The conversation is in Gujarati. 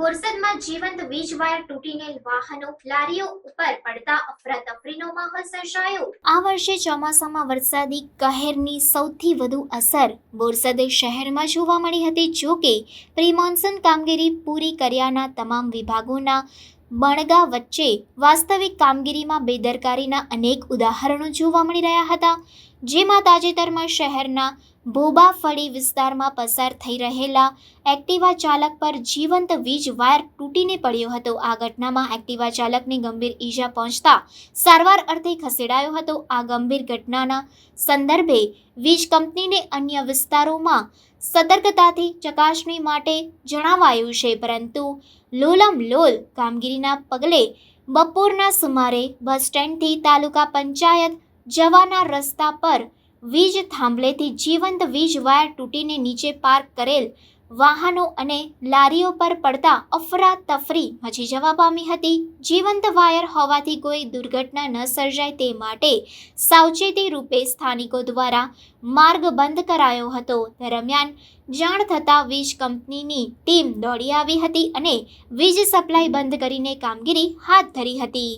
બોરસદમાં જીવંત વીજ વાયર તૂટીને વાહનો, લારીઓ ઉપર પડતા અફરાતફરીનો માહોલ સર્જાયો. આ વર્ષે ચોમાસામાં વરસાદી કહેરની સૌથી વધુ અસર બોરસદ શહેરમાં જોવા મળી હતી જો કે પ્રી મોન્સૂન કામગીરી પૂરી કર્યાના તમામ વિભાગોના બણગા વચ્ચે વાસ્તવિક કામગીરીમાં બેદરકારીના અનેક ઉદાહરણો જોવા મળી રહ્યા હતા, જેમાં તાજેતરમાં શહેરના ભોબાફળી વિસ્તારમાં પસાર થઈ રહેલા એક્ટિવા ચાલક પર જીવંત વીજ વાયર તૂટીને પડ્યો હતો. આ ઘટનામાં એક્ટિવા ચાલકને ગંભીર ઈજા પહોંચતા સારવાર અર્થે ખસેડાયો હતો. આ ગંભીર ઘટનાના સંદર્ભે વીજ કંપનીને અન્ય વિસ્તારોમાં સતર્કતાથી ચકાસણી માટે જણાવાયું છે, પરંતુ લોલમ લોલ કામગીરીના પગલે બપોરના સુમારે બસ સ્ટેન્ડથી તાલુકા પંચાયત જવાના રસ્તા પર વીજ થાંભલેથી જીવંત વીજ વાયર તૂટીને નીચે પાર્ક કરેલ વાહનો અને લારીઓ પર પડતા અફરાતફરી મચી જવા પામી હતી. જીવંત વાયર હોવાથી કોઈ દુર્ઘટના ન સર્જાય તે માટે સાવચેતી રૂપે સ્થાનિકો દ્વારા માર્ગ બંધ કરાયો હતો. દરમિયાન જાણ થતાં વીજ કંપનીની ટીમ દોડી આવી હતી અને વીજ સપ્લાય બંધ કરીને કામગીરી હાથ ધરી હતી.